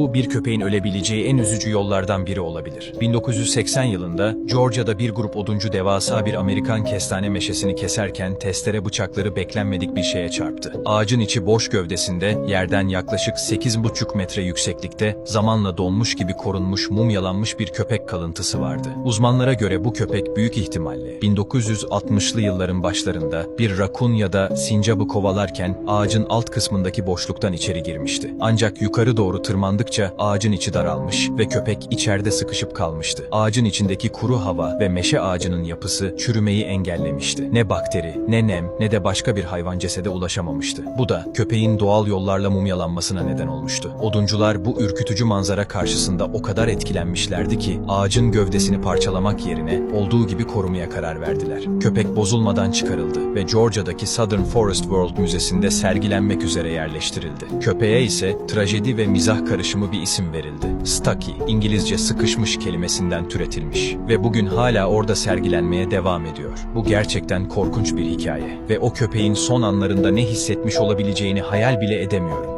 Bu bir köpeğin ölebileceği en üzücü yollardan biri olabilir. 1980 yılında Georgia'da bir grup oduncu devasa bir Amerikan kestane meşesini keserken testere bıçakları beklenmedik bir şeye çarptı. Ağacın içi boş gövdesinde yerden yaklaşık 8,5 metre yükseklikte zamanla donmuş gibi korunmuş mumyalanmış bir köpek kalıntısı vardı. Uzmanlara göre bu köpek büyük ihtimalle 1960'lı yılların başlarında bir rakun ya da sincabı kovalarken ağacın alt kısmındaki boşluktan içeri girmişti. Ancak yukarı doğru tırmandıkça ağacın içi daralmış ve köpek içeride sıkışıp kalmıştı. Ağacın içindeki kuru hava ve meşe ağacının yapısı çürümeyi engellemişti. Ne bakteri, ne nem, ne de başka bir hayvan cesede ulaşamamıştı. Bu da köpeğin doğal yollarla mumyalanmasına neden olmuştu. Oduncular bu ürkütücü manzara karşısında o kadar etkilenmişlerdi ki ağacın gövdesini parçalamak yerine olduğu gibi korumaya karar verdiler. Köpek bozulmadan çıkarıldı ve Georgia'daki Southern Forest World Müzesi'nde sergilenmek üzere yerleştirildi. Köpeğe ise trajedi ve mizah karışımı bir isim verildi. Stucky, İngilizce sıkışmış kelimesinden türetilmiş ve bugün hala orada sergilenmeye devam ediyor. Bu gerçekten korkunç bir hikaye ve o köpeğin son anlarında ne hissetmiş olabileceğini hayal bile edemiyorum.